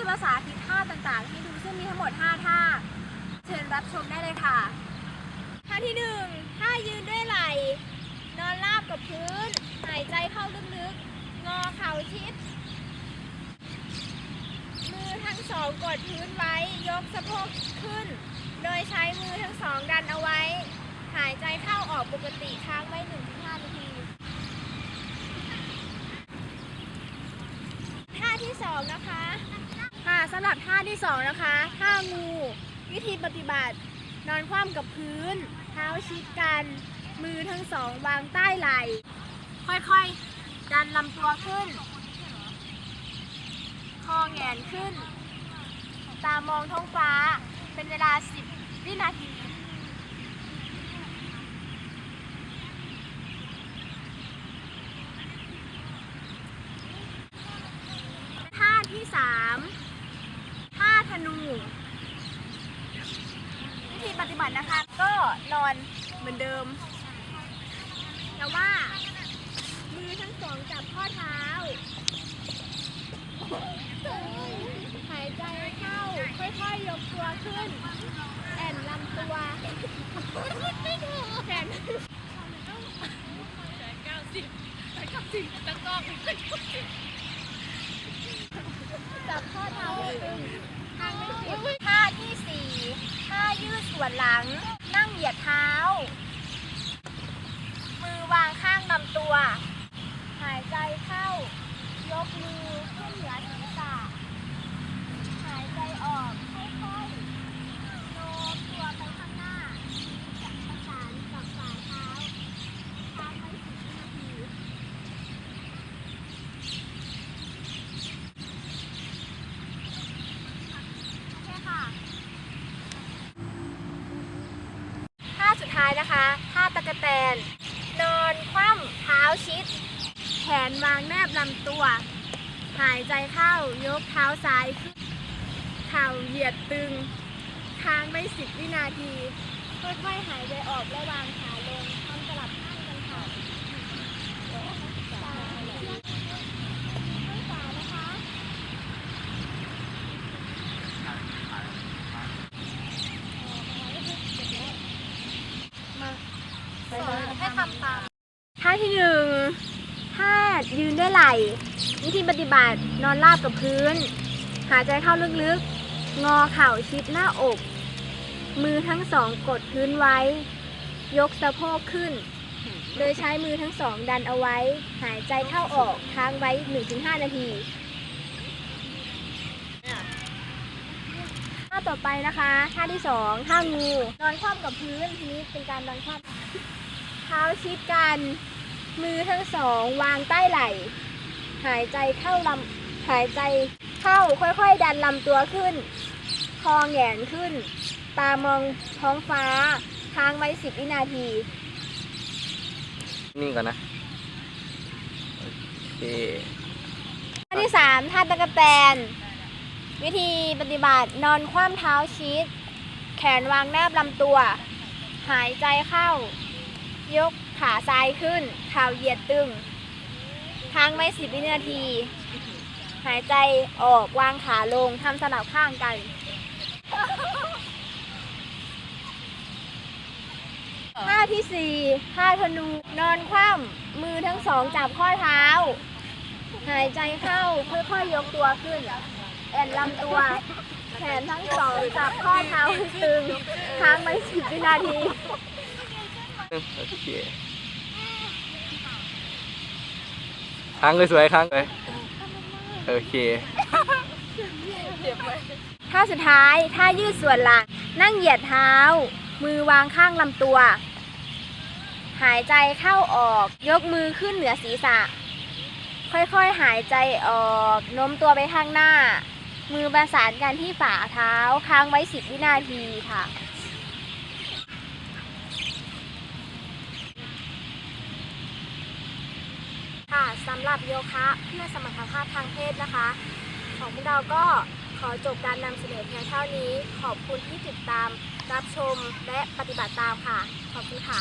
จะมาสาธิตท่าต่างๆ ให้ดูซึ่งมีทั้งหมด 5 ท่า เชิญรับชมได้เลยค่ะ ท่าที่1ท่ายืนด้วยไหล่นอนราบกับพื้น หายใจเข้าลึกๆ งอเข่าชิด มือทั้งสองกดพื้นไว้ ยกสะโพกขึ้น โดยใช้มือทั้งสองดันเอาไว้ หายใจเข้าออกปกติค้างไว้1-5นาทีท่าที่สองนะคะ สำหรับท่าที่สองนะคะท่างู วิธีปฏิบัติ นอนคว่ำกับพื้น เท้าชิดกัน มือทั้งสองวางใต้ไหล่ ค่อยๆ ดันลำตัวขึ้น คอแหงนขึ้น ตามองท้องฟ้า เป็นเวลา 10 วินาทีท่าที่สาม ธนูวิธีปฏิบัตินะคะ ก็นอนเหมือนเดิม แต่ว่า มือทั้งสองจับข้อเท้า หายใจเข้า ค่อยๆยกตัวขึ้น แอนลำตัวแขนจับข้อเท้าตึง ทางไม่ติดท่าที่สี่ท่ายืดส่วนหลัง นั่งเหยียดเท้า มือวางข้างลำตัว หายใจเข้า ยกมือขึ้นเหนือศีรษะ หายใจออกค่อยๆโน้มตัวไปข้างหน้าจับประสานกับฝ่าเท้าค้างไว้สิบวินาทีโอเคค่ะ ท่าสุดท้ายนะคะท่าตะกะแตน นอนคว่ำเท้าชิด แขนวางแนบลำตัว หายใจเข้ายกเท้าซ้ายขึ้นเข่าเหยียดตึง ค้างไม่สิบวินาทีค่อยๆหายใจออกและวางขาลงทำสลับข้างกันค่ะซ้ายข้างขวานะคะ มาให้ทำตาม ที่หนึ่งท่ายืนด้วยไหล่วิธีปฏิบัตินอนราบกับพื้น หายใจเข้าลึกๆ งอเข่าชิดหน้าอก มือทั้งสองกดพื้นไว้ ยกสะโพกขึ้น โดยใช้มือทั้งสองดันเอาไว้ หายใจเข้าออกค้างไว้ 1-5 นาทีท่าต่อไปนะคะท่าที่สองท่างู นอนคว่ำกับพื้นทีนี้เป็นการนอนคว่ำเท้าชิดกัน มือทั้งสองวางใต้ไหล่ หายใจเข้าลำหายใจเข้าค่อยๆ ดันลำตัวขึ้น คอแหงนขึ้น ตามองท้องฟ้าค้างไว้สิบวินาที นิ่งก่อนนะ โอเคท่าที่สามท่าตะกะแตน วิธีปฏิบัตินอนคว่ำเท้าชิด แขนวางแนบลำตัว หายใจเข้า ยก ขาซ้ายขึ้นเข่าเหยียดตึงค้างไว้สิบวินาที หายใจออกวางขาลงทำสลับข้างกันท่าที่สี่ท่าธนูนอนคว่ำมือทั้งสองจับข้อเท้า หายใจเข้าค่อยๆยกตัวขึ้น แอนลำตัว แขนทั้งสองจับข้อเท้าให้ตึงค้างไว้สิบวินาที เคค้างเลยสวยค้างเลยโอเค ท่าสุดท้าย ท่ายืดส่วนหลัง นั่งเหยียดเท้า มือวางข้างลำตัว หายใจเข้าออก ยกมือขึ้นเหนือศีรษะ ค่อยๆ หายใจออก โน้มตัวไปข้างหน้า มือประสานกันที่ฝ่าเท้า ค้างไว้สิบวินาทีค่ะ ค่ะสำหรับโยคะเพื่อสมรรถภาพทางเพศนะคะ ของพวกเราก็ขอจบการนำเสนอเพียงเท่านี้ ขอบคุณที่ติดตามรับชมและปฏิบัติตามค่ะ ขอบคุณค่ะ